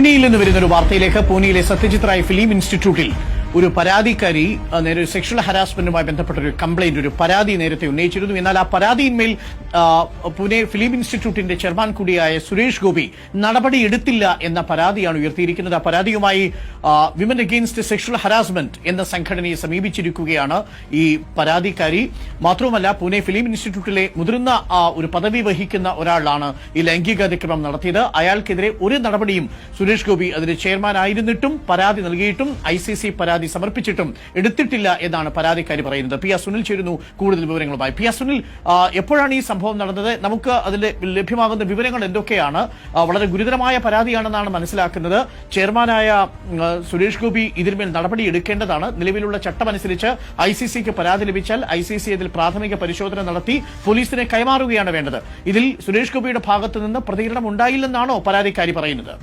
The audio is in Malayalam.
പൂനെയിൽ നിന്ന് വരുന്ന ഒരു വാർത്തയിലേക്ക് പൂനെയിലെ സത്യജിത് റായ് ഫിലിം ഇൻസ്റ്റിറ്റ്യൂട്ടിൽ ഒരു പരാതിക്കാരി നേരെ സെക്ഷൽ ഹരാസ്മെന്റുമായി ബന്ധപ്പെട്ട ഒരു കംപ്ലൈന്റ് ഒരു പരാതി നേരത്തെ ഉന്നയിച്ചിരുന്നു. എന്നാൽ ആ പരാതിയിന്മേൽ പുനെ ഫിലിം ഇൻസ്റ്റിറ്റ്യൂട്ടിന്റെ ചെയർമാൻ കൂടിയായ സുരേഷ് ഗോപി നടപടിയെടുത്തില്ല എന്ന പരാതിയാണ് ഉയർത്തിയിരിക്കുന്നത്. ആ പരാതിയുമായി വിമൻ അഗെയിൻസ്റ്റ് സെക്ഷൽ ഹരാസ്മെന്റ് എന്ന സംഘടനയെ സമീപിച്ചിരിക്കുകയാണ് ഈ പരാതിക്കാരി. മാത്രവുമല്ല പൂനെ ഫിലിം ഇൻസ്റ്റിറ്റ്യൂട്ടിലെ മുതിർന്ന ഒരു പദവി വഹിക്കുന്ന ഒരാളാണ് ഈ ലൈംഗിക അതിക്രമം നടത്തിയത്. അയാൾക്കെതിരെ ഒരു നടപടിയും സുരേഷ് ഗോപി അതിന്റെ ചെയർമാൻ ആയിരുന്നിട്ടും പരാതി നൽകിയിട്ടും ഐ സി സി പരാതി സമർപ്പിച്ചിട്ടും എടുത്തിട്ടില്ല എന്നാണ് പരാതിക്കാരി പറയുന്നത്. പി സുനിൽ ചേരുന്നു കൂടുതൽ വിവരങ്ങളുമായി. പി സുനിൽ എപ്പോഴാണ് ഈ സംഭവം നടന്നത്? നമുക്ക് അതിൽ ലഭ്യമാകുന്ന വിവരങ്ങൾ എന്തൊക്കെയാണ്? വളരെ ഗുരുതരമായ പരാതിയാണെന്നാണ് മനസ്സിലാക്കുന്നത്. ചെയർമാനായ സുരേഷ് ഗോപി ഇതിന്മേൽ നടപടി എടുക്കേണ്ടതാണ്. നിലവിലുള്ള ചട്ടമനുസരിച്ച് ഐ സി സിക്ക് പരാതി ലഭിച്ചാൽ ഐ സി സി ഇതിൽ പ്രാഥമിക പരിശോധന നടത്തി പോലീസിനെ കൈമാറുകയാണ് വേണ്ടത്. ഇതിൽ സുരേഷ് ഗോപിയുടെ ഭാഗത്തുനിന്ന് പ്രതികരണം ഉണ്ടായില്ലെന്നാണോ പരാതിക്കാരി പറയുന്നത്?